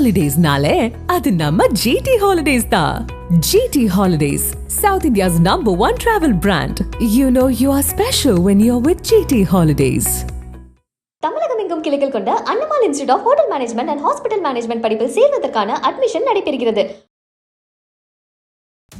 ஹாலிடேஸ்னாலே அது நம்ம ஜிடி ஹாலிடேஸ் தான் GT holidays south India's number one travel brand you know you are special when you are with GT holidays தமிழகம் எங்கும் கிளைகள் கொண்ட Annamal institute of hotel management and hospital management படிப்பில் சேர்வதற்கான admission நடைபெறுகிறது.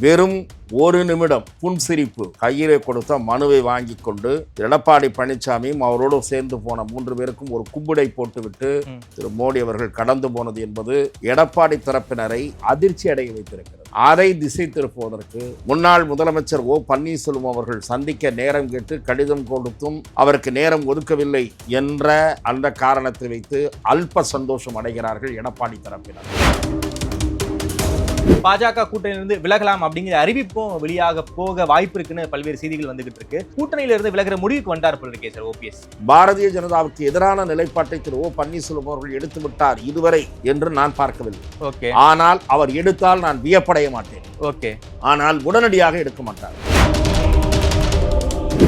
வெறும் ஒரு நிமிடம் புன்சிரிப்பு. கையிலே கொடுத்த மனுவை வாங்கி கொண்டு எடப்பாடி பழனிசாமியும் அவரோடு சேர்ந்து போன மூன்று பேருக்கும் ஒரு கும்பிடை போட்டுவிட்டு திரு மோடி அவர்கள் கடந்து போனது என்பது எடப்பாடி தரப்பினரை அதிர்ச்சி அடைய வைத்திருக்கிறது. அதை திசை திருப்புவதற்கு முன்னாள் முதலமைச்சர் ஓ பன்னீர்செல்வம் அவர்கள் சந்திக்க நேரம் கேட்டு கடிதம் கொடுத்தும் அவருக்கு நேரம் ஒதுக்கவில்லை என்ற அந்த காரணத்தை வைத்து அல்ப சந்தோஷம் அடைகிறார்கள் எடப்பாடி தரப்பினர். பாஜக கூட்டணியிலிருந்து விலகலாம் அப்படிங்கிற அறிவிப்பும் வெளியாக போக வாய்ப்பு இருக்குன்னு பல்வேறு செய்திகள் வந்துகிட்டு இருக்கு. கூட்டணியில இருந்து விலகிற முடிவுக்கு வந்தார் போல இருக்கே சார் ஓபிஎஸ். பாரதிய ஜனதாவுக்கு எதிரான நிலைப்பாட்டை திரு ஓ பன்னீர்செல்வம் அவர்கள் எடுத்து விட்டார் இதுவரை என்று நான் பார்க்கவில்லை. ஓகே. ஆனால் அவர் எடுத்தால் நான் வியப்படைய மாட்டேன். ஓகே. ஆனால் உடனடியாக எடுக்க மாட்டார்.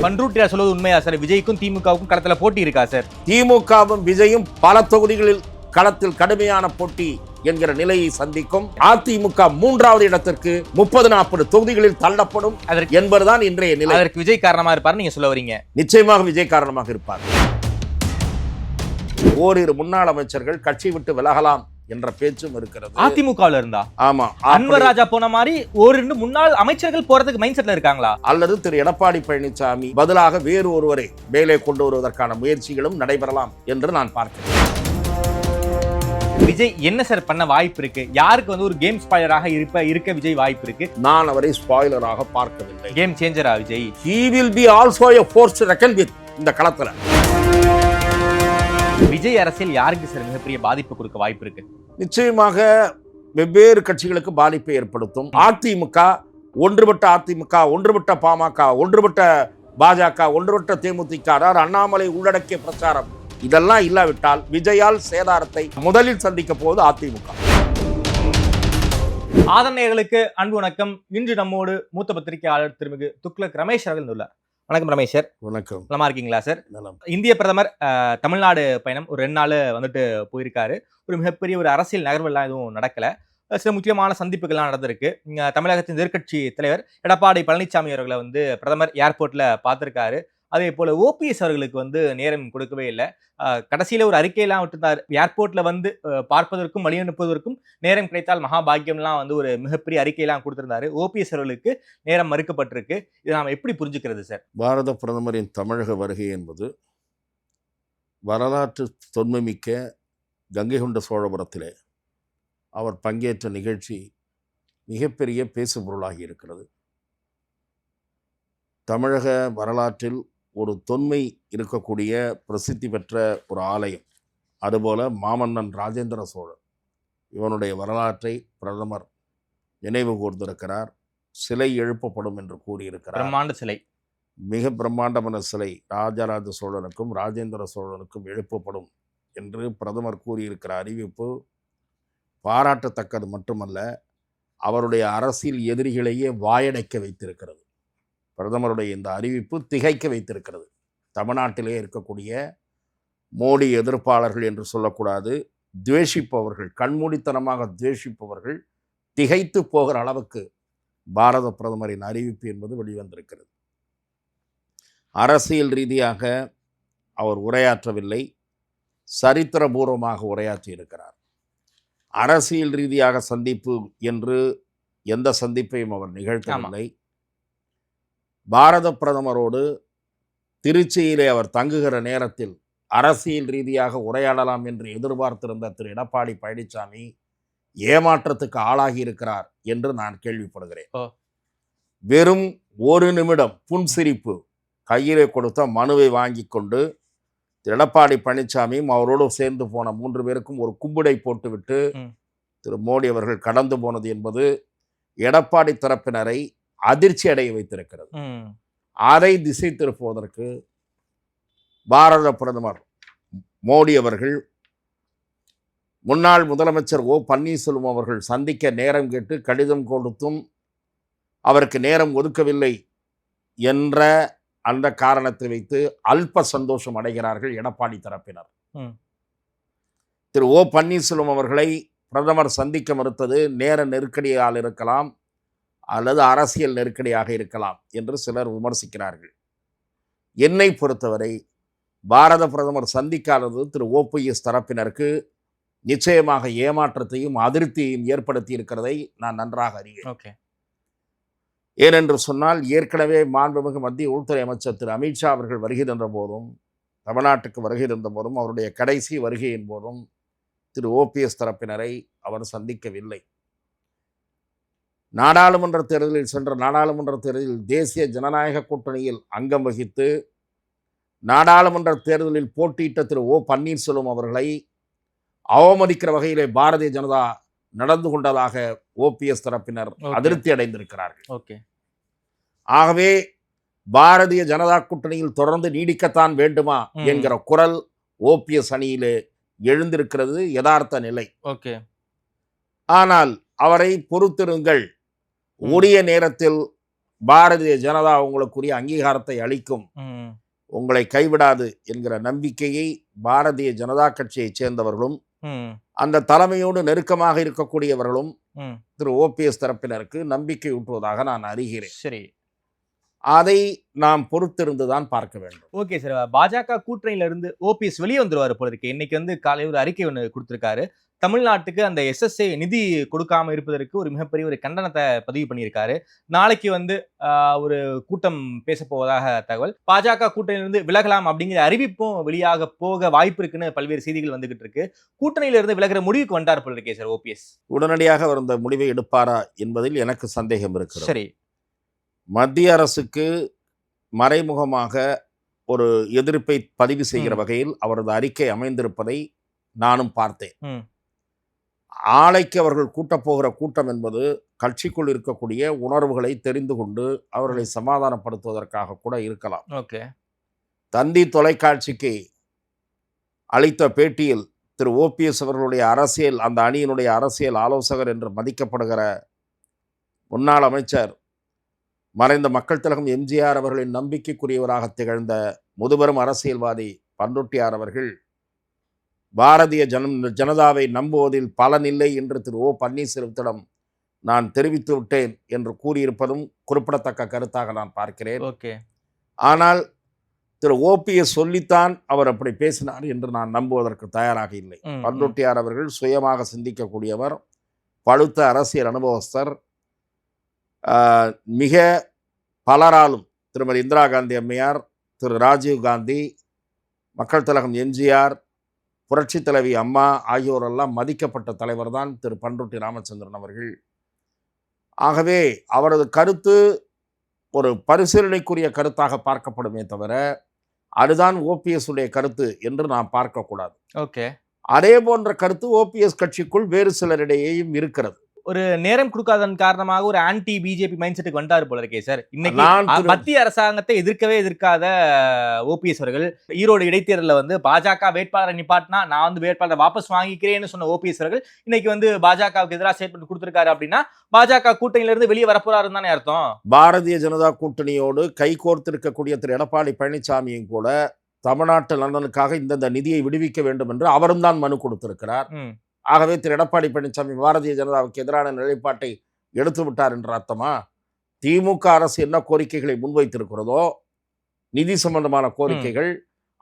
பன்ருட்டியா சொல்வது உண்மையா சார்? விஜய்க்கும் திமுகவுக்கும் களத்துல போட்டி இருக்கா சார்? திமுகவும் விஜயும் பல தொகுதிகளில் களத்தில் கடுமையான போட்டி என்கிற நிலையை சந்திக்கும். அதிமுக மூன்றாவது இடத்திற்கு முப்பது நாற்பது தொகுதிகளில் தள்ளப்படும் என்பதுதான் இன்றைய நிலை. அதற்கு விஜய் காரணமா இருப்பாரு நீங்க சொல்ல வரீங்க. நிச்சயமாக விஜய் காரணமாக இருப்பார். ஓரிரு முன்னாள் அமைச்சர்கள் கட்சி விட்டு விலகலாம் என்ற பேச்சும் இருக்கிறது. அதிமுகவுல இருந்தா? ஆமா அன்வர் ராஜா போன மாதிரி ஒரு ரெண்டு முன்னாள் அமைச்சர்கள் போறதுக்கு மைண்ட் செட்ல இருக்காங்களா? அல்லது திரு எடப்பாடி பழனிசாமி பதிலாக வேறு ஒருவரை மேலே கொண்டு வருவதற்கான முயற்சிகளும் நடைபெறலாம் என்று நான் பார்க்கிறேன். விஜய் என்ன சார் பண்ண வாய்ப்பு இருக்கு? யாருக்கு வந்து ஒரு கேம் ஸ்பாயராக இருப்ப இருக்க விஜய் வாய்ப்பு இருக்கு? நான் அவரை ஸ்பாயிலராக பார்க்கவில்லை. Game சேஞ்சரா Vijay? Will be also a force to reckon with இந்த களத்துல. விஜய் அரசியல் யாருக்கு சார் மிகப்பெரிய பாதிப்பு கொடுக்க வாய்ப்பு இருக்கு? நிச்சயமாக வெவ்வேறு கட்சிகளுக்கு பாதிப்பை ஏற்படுத்தும். அதிமுக ஒன்றுபட்ட அதிமுக ஒன்றுபட்ட பாமக ஒன்றுபட்ட பாஜக ஒன்றுபட்ட தேமுதிக அதாவது அண்ணாமலை உள்ளடக்கிய பிரச்சாரம். இதெல்லாம் இல்லாவிட்டால் விஜயால் சேதாரத்தை முதலில் சந்திக்க போவது அதிமுக. ஆதரணையர்களுக்கு அன்பு வணக்கம். இன்று நம்மோடு மூத்த பத்திரிகையாளர் திருமிகு துக்ளக் ரமேஷ் அவர்கள் உள்ளார். வணக்கம் ரமேஷ் சார். வணக்கம். நலமா இருக்கீங்களா சார்? இந்திய பிரதமர் தமிழ்நாடு பயணம் ஒரு ரெண்டு நாள் வந்துட்டு போயிருக்காரு. ஒரு மிகப்பெரிய ஒரு அரசியல் நகர்வெல்லாம் எதுவும் நடக்கல. சில முக்கியமான சந்திப்புகள்லாம் நடந்திருக்கு. இங்க தமிழகத்தின் எதிர்க்கட்சி தலைவர் எடப்பாடி பழனிசாமி அவர்களை வந்து பிரதமர் ஏர்போர்ட்ல பார்த்திருக்காரு. அதே போல ஓபிஎஸ் அவர்களுக்கு வந்து நேரம் கொடுக்கவே இல்லை. கடைசியில் ஒரு அறிக்கையெல்லாம் விட்டுருந்தார். ஏர்போர்ட்டில் வந்து பார்ப்பதற்கும் வழி அனுப்புவதற்கும் நேரம் கிடைத்தால் மகாபாகியம்லாம் வந்து ஒரு மிகப்பெரிய அறிக்கையெல்லாம் கொடுத்திருந்தாரு. ஓபிஎஸ் அவர்களுக்கு நேரம் மறுக்கப்பட்டிருக்கு. இதை நாம் எப்படி புரிஞ்சுக்கிறது சார்? பாரத பிரதமரின் தமிழக வருகை என்பது வரலாற்று தொன்மைமிக்க கங்கை கொண்ட சோழபுரத்திலே அவர் பங்கேற்ற நிகழ்ச்சி மிகப்பெரிய பேசுபொருளாகி இருக்கிறது. தமிழக வரலாற்றில் ஒரு தொன்மை இருக்கக்கூடிய பிரசித்தி பெற்ற ஒரு ஆலயம். அதுபோல மாமன்னன் ராஜேந்திர சோழன் இவனுடைய வரலாற்றை பிரதமர் நினைவு கூர்ந்திருக்கிறார். சிலை எழுப்பப்படும் என்று கூறியிருக்கிறார். பிரம்மாண்ட சிலை. மிக பிரம்மாண்டமான சிலை ராஜராஜ சோழனுக்கும் ராஜேந்திர சோழனுக்கும் எழுப்பப்படும் என்று பிரதமர் கூறியிருக்கிற அறிவிப்பு பாராட்டத்தக்கது மட்டுமல்ல அவருடைய அரசியல் எதிரிகளையே வாயடைக்க வைத்திருக்கிறது. பிரதமருடைய இந்த அறிவிப்பு திகைக்க வைத்திருக்கிறது. தமிழ்நாட்டிலே இருக்கக்கூடிய மோடி எதிர்ப்பாளர்கள் என்று சொல்லக்கூடாது துவேஷிப்பவர்கள் கண்மூடித்தனமாக துவேஷிப்பவர்கள் திகைத்து போகிற அளவுக்கு பாரத பிரதமரின் அறிவிப்பு என்பது வெளிவந்திருக்கிறது. அரசியல் ரீதியாக அவர் உரையாற்றவில்லை சரித்திரபூர்வமாக உரையாற்றி இருக்கிறார் அரசியல் ரீதியாக சந்திப்பு என்று எந்த சந்திப்பையும் அவர் நிகழ்த்தவில்லை. பாரத பிரதமரோடு திருச்சியிலே அவர் தங்குகிற நேரத்தில் அரசியல் ரீதியாக உரையாடலாம் என்று எதிர்பார்த்திருந்த திரு எடப்பாடி பழனிசாமி ஏமாற்றத்துக்கு ஆளாகி இருக்கிறார் என்று நான் கேள்விப்படுகிறேன். வெறும் ஒரு நிமிடம் புன்சிரிப்பு கையிலே கொடுத்த மனுவை வாங்கி கொண்டு எடப்பாடி பழனிசாமியும் அவரோடு சேர்ந்து போன மூன்று பேருக்கும் ஒரு கும்பிடை போட்டுவிட்டு. திரு மோடி அவர்கள் கடந்து போனது என்பது எடப்பாடி தரப்பினரை அதிர்ச்சி அடைய வைத்திருக்கிறது. அதை திசை திருப்புவதற்கு பாரத பிரதமர் மோடி அவர்கள் முன்னாள் முதலமைச்சர் ஓ பன்னீர்செல்வம் அவர்கள் சந்திக்க நேரம் கேட்டு கடிதம் கொடுத்தும் அவருக்கு நேரம் ஒதுக்கவில்லை என்ற அந்த காரணத்தை வைத்து அல்ப சந்தோஷம் அடைகிறார்கள் எடப்பாடி தரப்பினர். திரு ஓ பன்னீர்செல்வம் அவர்களை பிரதமர் சந்திக்க மறுத்தது நேர நெருக்கடியால் இருக்கலாம் அல்லது அரசியல் நெருக்கடியாக இருக்கலாம் என்று சிலர் விமர்சிக்கிறார்கள். என்னை பொறுத்தவரை பாரத பிரதமர் சந்திக்காதது திரு ஓபிஎஸ் தரப்பினருக்கு நிச்சயமாக ஏமாற்றத்தையும் அதிருப்தியையும் ஏற்படுத்தி இருக்கிறதை நான் நன்றாக அறிவேன். ஏனென்று சொன்னால் ஏற்கனவே மாண்புமிகு மத்திய உள்துறை அமைச்சர் திரு அமித்ஷா அவர்கள் வருகை தந்த போதும் தமிழ்நாட்டுக்கு வருகை தந்த போதும் அவருடைய கடைசி வருகையின் போதும் திரு ஓபிஎஸ் தரப்பினரை அவர் சந்திக்கவில்லை. நாடாளுமன்ற தேர்தலில் சென்ற நாடாளுமன்ற தேர்தலில் தேசிய ஜனநாயக கூட்டணியில் அங்கம் வகித்து நாடாளுமன்ற தேர்தலில் போட்டியிட்ட திரு ஓ பன்னீர்செல்வம் அவர்களை அவமதிக்கிற வகையிலே பாரதிய ஜனதா நடந்து கொண்டதாக ஓபிஎஸ் தரப்பினர். அதிருப்தி அடைந்திருக்கிறார்கள் ஓகே ஆகவே பாரதிய ஜனதா கூட்டணியில் தொடர்ந்து நீடிக்கத்தான் வேண்டுமா. என்கிற குரல் ஓபிஎஸ் அணியிலே எழுந்திருக்கிறது யதார்த்த நிலை ஓகே ஆனால் அவரை பொறுத்திருங்கள். உரிய நேரத்தில் பாரதிய ஜனதா உங்களுக்குரிய அங்கீகாரத்தை அளிக்கும். உங்களை கைவிடாது என்கிற நம்பிக்கையை பாரதிய ஜனதா கட்சியைச் சேர்ந்தவர்களும் அந்த தலைமையோடு நெருக்கமாக இருக்கக்கூடியவர்களும் திரு ஓபிஎஸ் தரப்பினருக்கு நம்பிக்கை ஊட்டுவதாக நான் அறிகிறேன். சரி. அதை நாம் பொறுத்திருந்துதான் பார்க்க வேண்டும். ஓகே சார் பாஜக கூட்டணியில இருந்து ஓபிஎஸ் வெளியே வந்துருவாரு போல இருக்கு. இன்னைக்கு வந்து காலை ஒரு அறிக்கை ஒன்று கொடுத்திருக்காரு. தமிழ்நாட்டுக்கு அந்த எஸ்எஸ்ஏ நிதி கொடுக்காம இருப்பதற்கு ஒரு மிகப்பெரிய ஒரு கண்டனத்தை பதிவு பண்ணியிருக்காரு. நாளைக்கு வந்து ஒரு கூட்டம் பேச போவதாக தகவல். பாஜக கூட்டணியிலிருந்து விலகலாம் அப்படிங்கிற அறிவிப்பும் வெளியாக போக வாய்ப்பு இருக்குன்னு பல்வேறு செய்திகள் வந்துகிட்டு இருக்கு. கூட்டணியில இருந்து விலகிற முடிவுக்கு வந்தார் போல இருக்கே சார் ஓபிஎஸ் உடனடியாக அவர் இந்த முடிவை எடுப்பாரா என்பதில் எனக்கு சந்தேகம் இருக்கிறது. சரி. மத்திய அரசுக்கு மறைமுகமாக ஒரு எதிர்ப்பை பதிவு செய்கிற. வகையில் அவரது அறிக்கை அமைந்திருப்பதை நானும் பார்த்தேன். ஆலைக்கு அவர்கள் கூட்டப்போகிற கூட்டம் என்பது கட்சிக்குள் இருக்கக்கூடிய உணர்வுகளை தெரிந்து கொண்டு அவர்களை சமாதானப்படுத்துவதற்காக கூட இருக்கலாம். ஓகே. தந்தி தொலைக்காட்சிக்கு அளித்த பேட்டியில் திரு. ஓபிஎஸ் அவர்களுடைய அரசியல் அந்த அணியினுடைய அரசியல் ஆலோசகர் என்று மதிக்கப்படுகிற முன்னாள் அமைச்சர் மறைந்த மக்கள் திலகம் எம்ஜிஆர் அவர்களின் நம்பிக்கைக்குரியவராக திகழ்ந்த முதுபெரும் அரசியல்வாதி பண்ருட்டியார் அவர்கள் பாரதிய ஜனம் ஜனதாவை நம்புவதில் பலனில்லை என்று திரு ஓ பன்னீர்செல்வத்திடம் நான் தெரிவித்து விட்டேன் என்று கூறியிருப்பதும் குறிப்பிடத்தக்க கருத்தாக நான் பார்க்கிறேன். ஓகே. ஆனால் திரு ஓபிஎஸ் சொல்லித்தான் அவர் அப்படி பேசினார் என்று நான் நம்புவதற்கு தயாராக இல்லை. பண்ருட்டியார் அவர்கள் சுயமாக சிந்திக்கக்கூடியவர் பழுத்த அரசியல் அனுபவஸ்தர் மிக பலராலும் திருமதி இந்திரா காந்தி அம்மையார் திரு ராஜீவ் காந்தி மக்கள் திலகம் எம்ஜிஆர் புரட்சித் தலைவி அம்மா ஆகியோரெல்லாம் மதிக்கப்பட்ட தலைவர் தான் திரு பண்ருட்டி ராமச்சந்திரன் அவர்கள். ஆகவே அவரது கருத்து ஒரு பரிசீலனைக்குரிய கருத்தாக பார்க்கப்படுமே தவிர அதுதான் ஓபிஎஸ் உடைய கருத்து என்று நாம் பார்க்கக்கூடாது. ஓகே. அதே போன்ற கருத்து ஓபிஎஸ் கட்சிக்குள் வேறு சிலரிடையேயும் இருக்கிறது. ஒரு நேரம் கொடுக்காதன் காரணமாக ஒரு ஆன்டி பிஜேபி மைண்ட் செட்டுக்கு வந்தாரு போல இருக்கே சார். இன்னைக்கு மத்திய அரசாங்கத்தை எதிர்க்கவே எதிர்க்காத ஓபிஎஸ் அவர்கள் ஈரோடு இடைத்தேர்தலில் வந்து பாஜக வேட்பாளரை நிப்பாட்டினா நான் வந்து வேட்பாளரை வாபஸ் வாங்கிக்கிறேன்னு சொன்ன ஓபிஎஸ் அவர்கள் இன்னைக்கு வந்து பாஜகவுக்கு எதிராக ஸ்டேட்மெண்ட் கொடுத்திருக்காரு அப்படின்னா பாஜக கூட்டணியில இருந்து வெளியே வரப்போறாருன்னு தானே அர்த்தம். பாரதிய ஜனதா கூட்டணியோடு கைகோர்த்திருக்கக்கூடிய திரு எடப்பாடி பழனிசாமியும் கூட தமிழ்நாட்டு நலனுக்காக இந்தந்த நிதியை விடுவிக்க வேண்டும் என்று அவரும் தான் மனு கொடுத்திருக்கிறார். ஆகவே திரு எடப்பாடி பழனிசாமி பாரதிய ஜனதாவுக்கு எதிரான நிலைப்பாட்டை எடுத்து விட்டார் என்ற அர்த்தமா? திமுக அரசு என்ன கோரிக்கைகளை முன்வைத்திருக்கிறதோ நிதி சம்பந்தமான கோரிக்கைகள்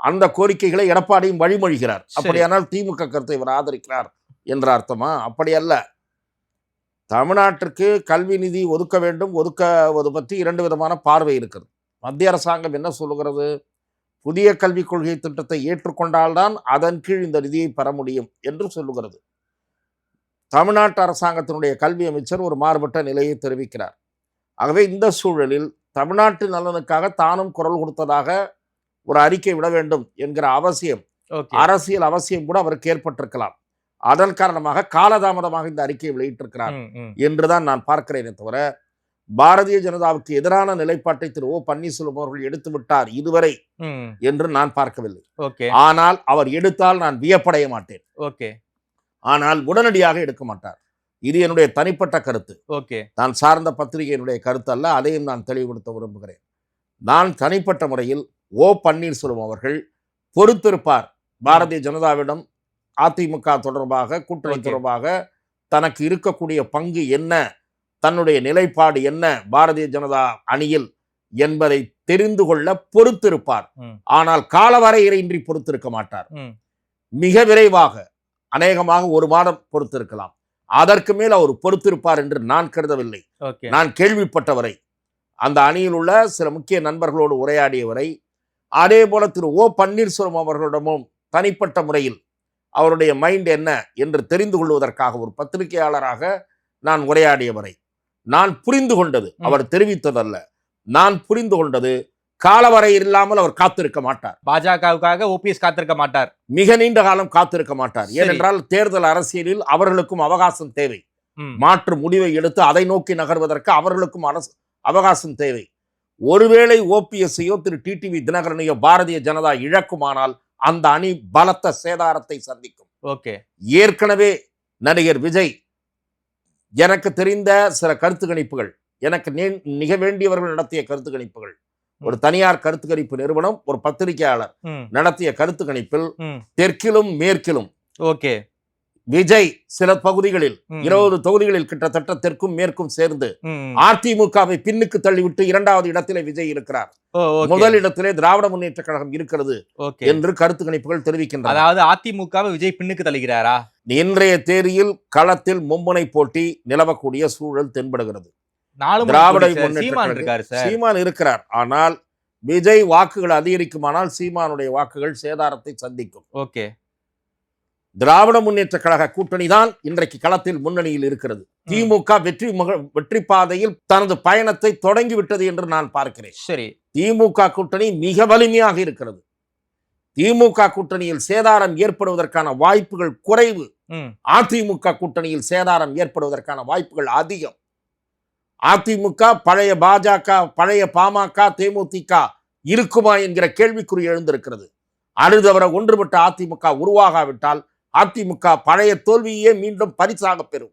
அந்த கோரிக்கைகளை எடப்பாடியும் வழிமொழிகிறார். அப்படியானால் திமுக கருத்தை இவர் ஆதரிக்கிறார் என்ற அர்த்தமா? அப்படி அல்ல. தமிழ்நாட்டிற்கு கல்வி நிதி ஒதுக்க வேண்டும் ஒதுக்குவது பற்றி இரண்டு விதமான பார்வை இருக்கிறது. மத்திய அரசாங்கம் என்ன சொல்லுகிறது? புதிய கல்விக் கொள்கை திட்டத்தை ஏற்றுக்கொண்டால்தான் அதன் கீழ் இந்த நிதியை பெற முடியும் என்று சொல்லுகிறது. தமிழ்நாட்டு அரசாங்கத்தினுடைய கல்வி அமைச்சர் ஒரு மாறுபட்ட நிலையை தெரிவிக்கிறார். ஆகவே இந்த சூழலில் தமிழ்நாட்டு நலனுக்காக தானும் குரல் கொடுத்ததாக ஒரு அறிக்கை விட வேண்டும் என்கிற அவசியம் அரசியல் அவசியம் கூட அவருக்கு ஏற்பட்டிருக்கலாம். அதன் காரணமாக காலதாமதமாக இந்த அறிக்கையை வெளியிட்டிருக்கிறார். என்றுதான் நான் பார்க்கிறேனே தவிர பாரதிய ஜனதாவுக்கு எதிரான நிலைப்பாட்டை திரு ஓ பன்னீர்செல்வம் அவர்கள் எடுத்து விட்டார் இதுவரை என்று நான் பார்க்கவில்லை. ஆனால் அவர் எடுத்தால் நான் வியப்படைய மாட்டேன். ஓகே. ஆனால் உடனடியாக எடுக்க மாட்டார். இது என்னுடைய தனிப்பட்ட கருத்து. ஓகே. நான் சார்ந்த பத்திரிகையினுடைய கருத்து அல்ல அதையும் நான் தெளிவுபடுத்த விரும்புகிறேன். நான் தனிப்பட்ட முறையில் ஓ பன்னீர்செல்வம் அவர்கள் பொறுத்திருப்பார். பாரதிய ஜனதாவிடம் அதிமுக தொடர்பாக கூட்டணி. தொடர்பாக தனக்கு இருக்கக்கூடிய பங்கு என்ன தன்னுடைய நிலைப்பாடு என்ன பாரதிய ஜனதா அணியில் என்பதை தெரிந்து கொள்ள பொறுத்திருப்பார். ஆனால் காலவரையறையின்றி பொறுத்திருக்க மாட்டார். மிக விரைவாக அநேகமாக ஒரு மாதம் பொறுத்திருக்கலாம். அதற்கு மேல் அவர் பொறுத்திருப்பார் என்று நான் கருதவில்லை. நான் கேள்விப்பட்டவரை அந்த அணியில் உள்ள சில முக்கிய நண்பர்களோடு உரையாடியவரை அதே போல திரு ஓ பன்னீர்செல்வம் அவர்களிடமும் தனிப்பட்ட முறையில் அவருடைய மைண்ட் என்ன என்று தெரிந்து கொள்வதற்காக ஒரு பத்திரிகையாளராக நான் உரையாடியவரை நான் புரிந்து கொண்டது. அவர் தெரிவித்ததல்ல. நான் புரிந்து கொண்டது காலவரை இல்லாமல் அவர் காத்திருக்க மாட்டார். பாஜகவுக்காக ஓபிஎஸ் காத்திருக்க மாட்டார். மிக நீண்ட காலம் காத்திருக்க மாட்டார். ஏனென்றால் தேர்தல் அரசியலில் அவர்களுக்கும் அவகாசம் தேவை. மாற்று முடிவை எடுத்து அதை நோக்கி நகர்வதற்கு அவர்களுக்கும் அரசு அவகாசம் தேவை. ஒருவேளை ஓபிஎஸ்ஐயோ திரு டிடிவி தினகரனையோ பாரதிய ஜனதா இழக்குமானால் அந்த அணி பலத்த சேதாரத்தை சந்திக்கும். ஓகே. ஏற்கனவே நடிகர் விஜய் எனக்கு தெரிந்த சில கருத்து கணிப்புகள் எனக்கு நே- மிக வேண்டியவர்கள் நடத்திய கருத்து கணிப்புகள் ஒரு தனியார் கருத்து கணிப்பு நிறுவனம் ஒரு பத்திரிகையாளர் நடத்திய கருத்து கணிப்பில் தெற்கிலும் மேற்கிலும் ஓகே. விஜய் சில பகுதிகளில். இருபது தொகுதிகளில் கிட்டத்தட்ட தெற்கும் மேற்கும் சேர்ந்து அதிமுகவை பின்னுக்கு தள்ளிவிட்டு இரண்டாவது இடத்திலே விஜய் இருக்கிறார். முதல் இடத்திலே திராவிட முன்னேற்ற கழகம் இருக்கிறது என்று கருத்து கணிப்புகள் தெரிவிக்கின்றன. அதாவது அதிமுகவை விஜய் பின்னுக்கு தள்ளுகிறாரா? இன்றைய தேதியில் களத்தில் மும்முனை போட்டி நிலவக்கூடிய சூழல் தென்படுகிறது. நாலு திராவிட சீமான் கழகம். இருக்காரு சார். சீமான் இருக்கிறார். ஆனால் விஜய் வாக்குகள் அதிகரிக்குமானால் சீமானுடைய வாக்குகள் சேதாரத்தை சந்திக்கும். ஓகே. திராவிட முன்னேற்ற கழக கூட்டணி தான் இன்றைக்கு களத்தில் முன்னணியில் இருக்கிறது. திமுக வெற்றி வெற்றி பாதையில் தனது பயணத்தை தொடங்கிவிட்டது என்று நான் பார்க்கிறேன். சரி. திமுக கூட்டணி மிக வலிமையாக இருக்கிறது. திமுக கூட்டணியில் சேதாரம் ஏற்படுவதற்கான வாய்ப்புகள் குறைவு. அதிமுக கூட்டணியில் சேதாரம் ஏற்படுவதற்கான வாய்ப்புகள் அதிகம். அதிமுக பழைய பாஜக பழைய பாமக தேமுதிக இருக்குமா என்கிற கேள்விக்குறி எழுந்திருக்கிறது. அழுதவர ஒன்றுபட்ட அதிமுக உருவாகாவிட்டால் அதிமுக பழைய தோல்வியே மீண்டும் பரிசாக பெறும்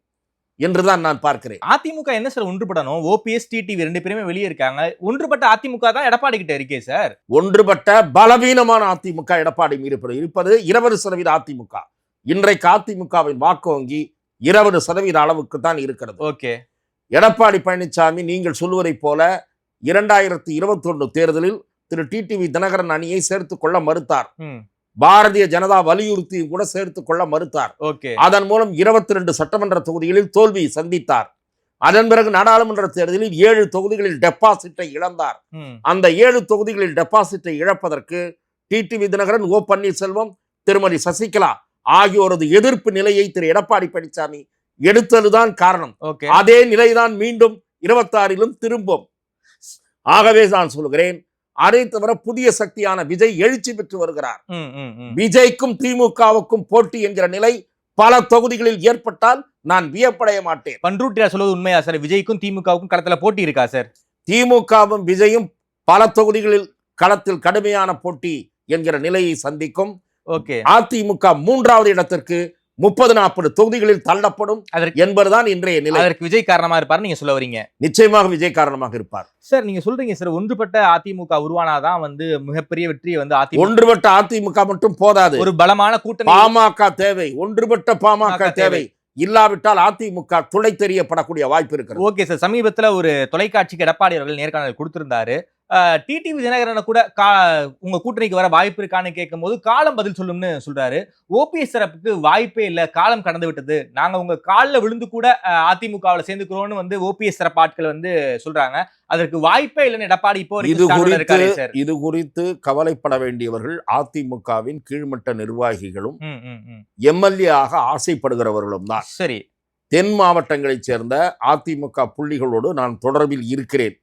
என்றுதான் நான் பார்க்கிறேன். அதிமுக என்ன சார் ஒன்றுபடணும்? ஓபிஎஸ் டிடிவி ரெண்டு பேருமே வெளியே இருக்காங்க. ஒன்றுபட்ட அதிமுக தான் எடப்பாடி கிட்ட இருக்கே சார். ஒன்றுபட்ட பலவீனமான அதிமுக எடப்பாடி இருப்பது இருப்பது இருபது சதவீத அதிமுக. இன்றைக்கு அதிமுகவின் வாக்கு வங்கி இருபது சதவீத அளவுக்கு தான் இருக்கிறது. ஓகே. எடப்பாடி பழனிசாமி நீங்கள் சொல்வதைப் போல இரண்டாயிரத்தி இருபத்தொன்னு தேர்தலில் திரு டிடிவி தினகரன் அணியை சேர்த்துக் கொள்ள மறுத்தார். பாரதிய ஜனதா வலியுறுத்தியும் கூட சேர்த்துக் கொள்ள மறுத்தார். அதன் மூலம் இருபத்தி ரெண்டு சட்டமன்ற தொகுதிகளில் தோல்வி சந்தித்தார். அதன் பிறகு நாடாளுமன்ற தேர்தலில் ஏழு தொகுதிகளில் டெபாசிட்டை இழந்தார். அந்த ஏழு தொகுதிகளில் டெபாசிட்டை இழப்பதற்கு டிடிவி தினகரன் ஓ பன்னீர்செல்வம் திருமதி சசிகலா ஆகியோரது எதிர்ப்பு நிலையை திரு எடப்பாடி பழனிசாமி எடுத்ததுதான் காரணம். அதே நிலைதான் மீண்டும் இருபத்தாறிலும் திரும்பும். ஆகவே நான் சொல்கிறேன் அதை தவிர புதிய சக்தியான விஜய் எழுச்சி பெற்று வருகிறார். விஜய்க்கும் திமுகவுக்கும் போட்டி என்கிற நிலை பல தொகுதிகளில் ஏற்பட்டால் நான் வியப்படைய மாட்டேன். பன்ருட்டியார் சொல்வது உண்மையா சார்? விஜய்க்கும் திமுகவுக்கும் களத்துல போட்டி இருக்கா சார்? திமுகவும் விஜயும் பல தொகுதிகளில் களத்தில் கடுமையான போட்டி என்கிற நிலையை சந்திக்கும். ஓகே அதிமுக மூன்றாவது இடத்திற்கு முப்பது நாற்பது தொகுதிகளில் தள்ளப்படும் என்பதுதான் இன்றைய நிலை. அதற்கு விஜய் காரணமா இருப்பாரு நீங்க சொல்ல வரீங்க. நிச்சயமாக விஜய் காரணமாக இருப்பார். சார் நீங்க சொல்றீங்க சார் ஒன்றுபட்ட அதிமுக உருவானாதான் வந்து மிகப்பெரிய வெற்றியை வந்து ஒன்றுபட்ட அதிமுக மட்டும் போதாது. ஒரு பலமான கூட்டணி பாமக தேவை. ஒன்றுபட்ட பாமக பாமக தேவை. இல்லாவிட்டால் அதிமுக துளை தெரியப்படக்கூடிய வாய்ப்பு இருக்கிறது. ஓகே சார் சமீபத்துல ஒரு தொலைக்காட்சிக்கு எடப்பாடி அவர்கள் நேர்காணல் கொடுத்திருந்தாரு. டிடிவி தினகரனை கூட கா உங்க கூட்டணிக்கு வர வாய்ப்பு இருக்கான்னு கேட்கும்போது காலம் பதில் சொல்லும்னு சொல்றாரு. ஓபிஎஸ் தரப்புக்கு வாய்ப்பே இல்ல. காலம் கடந்து விட்டது. நாங்க உங்க காலில் விழுந்து கூட அதிமுகவுல சேர்ந்துக்கிறோம்னு வந்து ஓபிஎஸ் தரப்பு ஆட்கள் வந்து சொல்றாங்க. அதற்கு வாய்ப்பே இல்லைன்னு எடப்பாடி இப்போ இது குறித்து இது குறித்து கவலைப்பட வேண்டியவர்கள் அதிமுகவின் கீழ்மட்ட நிர்வாகிகளும். எம்எல்ஏ ஆக ஆசைப்படுகிறவர்களும் தான். சரி. தென் மாவட்டங்களைச் சேர்ந்த அதிமுக புள்ளிகளோடு நான் தொடர்பில் இருக்கிறேன்.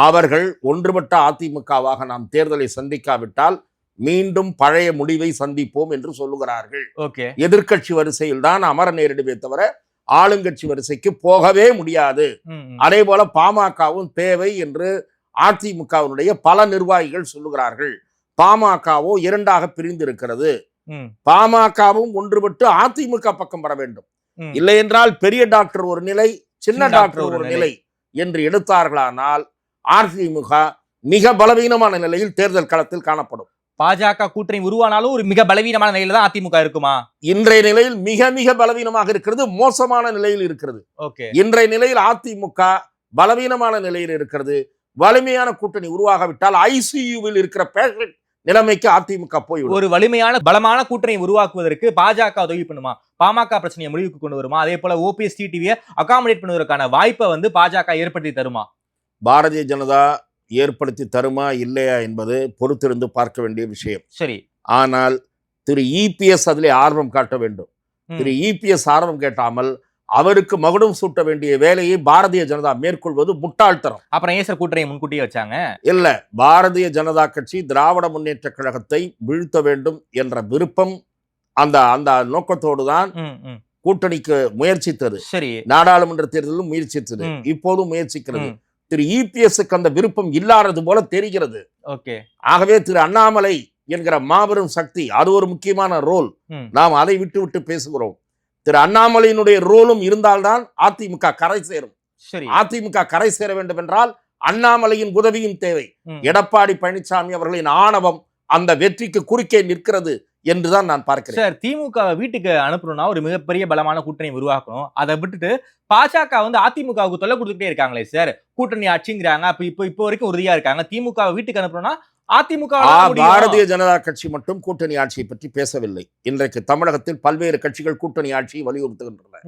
அவர்கள் ஒன்றுபட்ட அதிமுகவாக நாம் தேர்தலை சந்திக்காவிட்டால் மீண்டும் பழைய முடிவை சந்திப்போம் என்று சொல்லுகிறார்கள். ஓகே. எதிர்க்கட்சி வரிசையில் தான் அமர நேரிடுமே தவிர ஆளுங்கட்சி வரிசைக்கு போகவே முடியாது. அதே போல பாமகவும் தேவை என்று அதிமுகவினுடைய பல நிர்வாகிகள் சொல்லுகிறார்கள். பாமகவோ இரண்டாக பிரிந்திருக்கிறது. ம், பாமகவும் ஒன்றுபட்டு அதிமுக பக்கம் வர வேண்டும். இல்லை என்றால் பெரிய டாக்டர் ஒரு நிலை சின்ன டாக்டர் ஒரு நிலை என்று எடுத்தார்களானால் அதிமுக மிக பலவீனமான நிலையில் தேர்தல் களத்தில் காணப்படும். பாஜக கூட்டணி உருவானாலும் ஒரு மிக பலவீனமான நிலையில தான் அதிமுக இருக்குமா? இன்றைய நிலையில் மிக மிக பலவீனமாக இருக்கிறது மோசமான நிலையில் இருக்கிறது. இன்றைய நிலையில் அதிமுக பலவீனமான நிலையில் இருக்கிறது. வலிமையான கூட்டணி உருவாகாவிட்டால் ஐசியூவில் இருக்கிற பேஷண்ட் நிலைமைக்கு அதிமுக போய்விடும். ஒரு வலிமையான பலமான கூட்டணி உருவாக்குவதற்கு பாஜக உதவி பண்ணுமா? பாமக பிரச்சனையை முடிவுக்கு கொண்டு வருமா? அதே போல ஓபிஎஸ் டிடிவியை அகாமடேட் பண்ணுவதற்கான வாய்ப்பை வந்து பாஜக ஏற்படுத்தி தருமா? பாரதிய ஜனதா ஏற்படுத்தி தருமா இல்லையா என்பது பொறுத்திருந்து பார்க்க வேண்டிய விஷயம். சரி. ஆனால் திரு இபிஎஸ் அதிலே ஆர்வம் காட்ட வேண்டும். திரு இபிஎஸ் ஆர்வம் கேட்டாமல் அவருக்கு மகுடம் சூட்ட வேண்டிய வேலையை பாரதிய ஜனதா மேற்கொள்வது முட்டாள்தனம் அப்புறம் ஏன் சார் கூட்டணியை முன்கூட்டியே வச்சாங்க? இல்ல பாரதிய ஜனதா கட்சி திராவிட முன்னேற்ற கழகத்தை வீழ்த்த வேண்டும் என்ற விருப்பம் அந்த அந்த நோக்கத்தோடு தான். கூட்டணிக்கு முயற்சித்தது. சரி. நாடாளுமன்ற தேர்தலிலும் முயற்சித்தது. இப்போதும் முயற்சிக்கிறது. திரு இபிஎஸ்க்கு அந்த விருப்பம் இல்லாதது போல தெரிகிறது. ஓகே. ஆகவே திரு அண்ணாமலை என்கிற மாபெரும் சக்தி அது ஒரு முக்கியமான ரோல். நாம் அதை விட்டு விட்டு பேசுகிறோம். திரு அண்ணாமலையினுடைய ரோலும் இருந்தால்தான் அதிமுக கரை சேரும். சரி. அதிமுக கரை சேர வேண்டும் என்றால் அண்ணாமலையின் உதவியும் தேவை. எடப்பாடி பழனிசாமி அவர்களின் ஆணவம் அந்த வெற்றிக்கு குறுக்கே நிற்கிறது. என்றுதான் நான் பார்க்கிறேன். சார் திமுக வீட்டுக்கு அனுப்பணும்னா ஒரு மிகப்பெரிய பலமான கூட்டணி உருவாக்கணும். அதை விட்டுட்டு பாஜக வந்து அதிமுகவுக்கு தொல்லை கொடுத்துட்டே இருக்காங்களே சார். கூட்டணி ஆட்சிங்கிறாங்க. அப்ப இப்போ இப்போ வரைக்கும் உறுதியா இருக்காங்க. திமுக வீட்டுக்கு அனுப்பணும்னா அதிமுக பாரதிய ஜனதா கட்சி மட்டும் கூட்டணி ஆட்சியை பற்றி பேசவில்லை. இன்றைக்கு தமிழகத்தில் பல்வேறு கட்சிகள் கூட்டணி ஆட்சியை வலியுறுத்துகின்றன.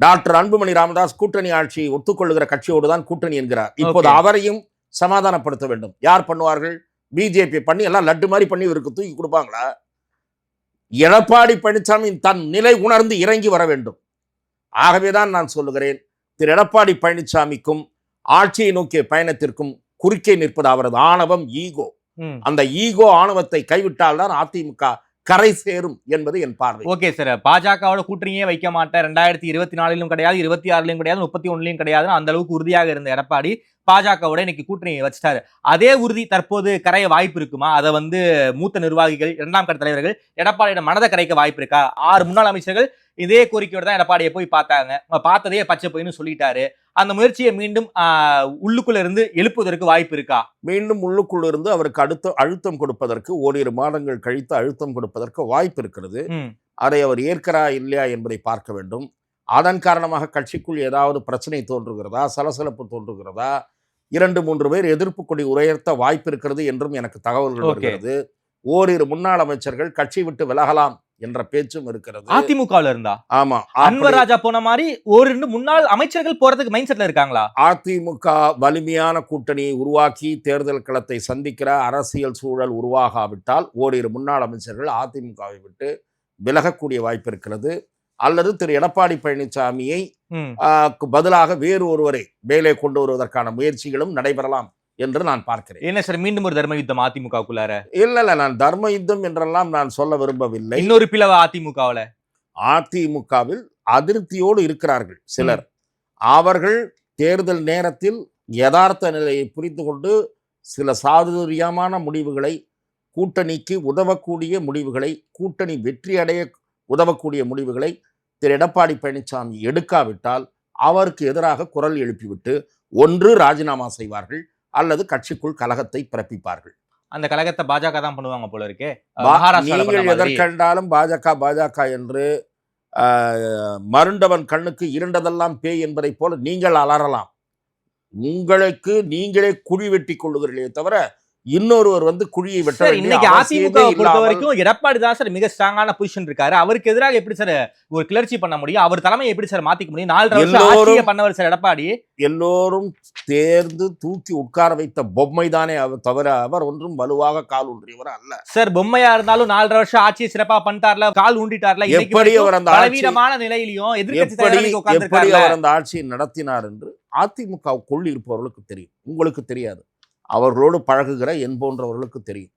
டாக்டர் அன்புமணி ராமதாஸ் கூட்டணி ஆட்சியை ஒத்துக்கொள்ளுகிற கட்சியோடு தான் கூட்டணி என்கிறார். இப்போது. அவரையும் சமாதானப்படுத்த வேண்டும். யார் பண்ணுவார்கள்? பிஜேபி பண்ணி எல்லாம் லட்டு மாதிரி பண்ணி இவருக்கு தூக்கி கொடுப்பாங்களா? எடப்பாடி பழனிசாமி தன் நிலை உணர்ந்து இறங்கி வர வேண்டும் ஆகவேதான் நான் சொல்லுகிறேன் திரு எடப்பாடி பழனிசாமிக்கும் ஆட்சியை நோக்கிய பயணத்திற்கும் குறுக்கே நிற்பது அவரது ஆணவம் ஈகோ. அந்த ஈகோ ஆணவத்தை கைவிட்டால்தான் அதிமுக கரை சேரும் என்பது என் பார்வை. ஓகே சார் பாஜகவோட கூட்டணியே வைக்க மாட்டேன். ரெண்டாயிரத்தி இருபத்தி நாலுலையும் கிடையாது இருபத்தி ஆறுலையும் கிடையாது முப்பத்தி ஒன்றுலையும் கிடையாது. அந்த அளவுக்கு உறுதியாக இருந்த எடப்பாடி பாஜகவோட இன்னைக்கு கூட்டணியை வச்சிட்டாரு. அதே உறுதி தற்போது கரைய வாய்ப்பு இருக்குமா? அதை வந்து மூத்த நிர்வாகிகள் இரண்டாம் கட்ட தலைவர்கள் எடப்பாடியோட மனதை கரைக்க வாய்ப்பு இருக்கா? ஆறு முன்னாள் அமைச்சர்கள் இதே கோரிக்கையோட தான் எடப்பாடியை போய் பார்த்தாங்க. பார்த்ததே பச்சை போயின்னு சொல்லிட்டாரு. அந்த முயற்சியை மீண்டும் உள்ளுக்குள்ள இருந்து எழுப்புவதற்கு வாய்ப்பு இருக்கா மீண்டும் உள்ளுக்குள் இருந்து அவருக்கு அடுத்த அழுத்தம் கொடுப்பதற்கு ஓரிரு மாதங்கள் கழித்து அழுத்தம் கொடுப்பதற்கு வாய்ப்பு இருக்கிறது. அதை அவர் ஏற்கிறா இல்லையா என்பதை பார்க்க வேண்டும் அதன் காரணமாக கட்சிக்குள் ஏதாவது பிரச்சனை தோன்றுகிறதா சலசலப்பு தோன்றுகிறதா இரண்டு மூன்று பேர் எதிர்ப்பு கொடி உயர்த்த வாய்ப்பு இருக்கிறது என்றும் எனக்கு தகவல்கள். வருகிறது ஓரிரு முன்னாள் அமைச்சர்கள் கட்சி விட்டு விலகலாம் என்ற பேச்சும் இருக்கிறது. அதிமுகவுல இருந்தா? ஆமா அன்வர் ராஜா போன மாதிரி ஒரு ரெண்டு முன்னாள் அமைச்சர்கள் போறதுக்கு மைண்ட் செட்ல இருக்காங்களா? அதிமுக வலிமையான கூட்டணியை உருவாக்கி தேர்தல் களத்தை சந்திக்கிற அரசியல் சூழல் உருவாகாவிட்டால் ஓரிரு முன்னாள் அமைச்சர்கள் அதிமுகவை விட்டு விலகக்கூடிய வாய்ப்பு இருக்கிறது. அல்லது திரு. எடப்பாடி பழனிசாமியை பதிலாக வேறு ஒருவரை மேலே கொண்டு வருவதற்கான முயற்சிகளும் நடைபெறலாம். என்று நான் பார்க்கிறேன். என்ன சார் மீண்டும் ஒரு தர்ம யுத்தம் அதிமுகவுக்குள்ளார? இல்ல இல்ல நான் தர்ம யுத்தம் என்றெல்லாம் நான் சொல்ல விரும்பவில்லை. இன்னொரு பிளவு அதிமுகவுல? அதிமுகவில் அதிருப்தியோடு இருக்கிறார்கள் சிலர். அவர்கள் தேர்தல் நேரத்தில் யதார்த்த நிலையை புரிந்து கொண்டு சில சாதுரியமான முடிவுகளை கூட்டணிக்கு உதவக்கூடிய முடிவுகளை கூட்டணி வெற்றி அடைய உதவக்கூடிய முடிவுகளை திரு. எடப்பாடி பழனிசாமி எடுக்காவிட்டால் அவருக்கு எதிராக குரல் எழுப்பிவிட்டு ஒன்று ராஜினாமா செய்வார்கள் அல்லது கட்சிக்குள் கலகத்தை பிறப்பிப்பார்கள். அந்த கழகத்தை பாஜக தான் பண்ணுவாங்க போல இருக்கே. நீங்கள். எதற்கண்டாலும் பாஜக பாஜக என்று மருண்டவன் கண்ணுக்கு இருண்டதெல்லாம் பேய் என்பதைப் போல நீங்கள் அலறலாம். உங்களுக்கு நீங்களே குழி வெட்டி கொள்ளுகிறீர்களே தவிர இன்னொருவர் வந்து குழியை வெட்ட இன்னைக்கு அதிமுக பொறுத்த வரைக்கும் எடப்பாடி தான் சார் மிக ஸ்ட்ராங்கான பொசிஷன் இருக்காரு. அவருக்கு எதிராக எப்படி சார் ஒரு கிளர்ச்சி பண்ண முடியும்? அவர் தலைமையை எப்படி சார் மாத்திக்க முடியும்? நாலரை வருஷம் பண்ணவர் சார் எடப்பாடி. எல்லோரும் தேர்ந்து தூக்கி உட்கார வைத்த பொம்மை தானே அவர் தவிர அவர் ஒன்றும் வலுவாக கால் ஊன்றியவர் அல்ல. சார் பொம்மையா இருந்தாலும் நாலரை வருஷம் ஆட்சியை சிறப்பா பண்ணிட்டார்ல கால் ஊண்டிட்டார்ல எப்படி அவர் அந்த பலவீனமான நிலையிலையும் எதிர்க்கட்சி எப்படி. அவர் அந்த ஆட்சியை நடத்தினார் என்று அதிமுகவுக்குள் இருப்பவர்களுக்கு தெரியும். உங்களுக்கு தெரியாது. அவர்களோடு பழகுகிற என் போன்றவர்களுக்கு தெரியும்.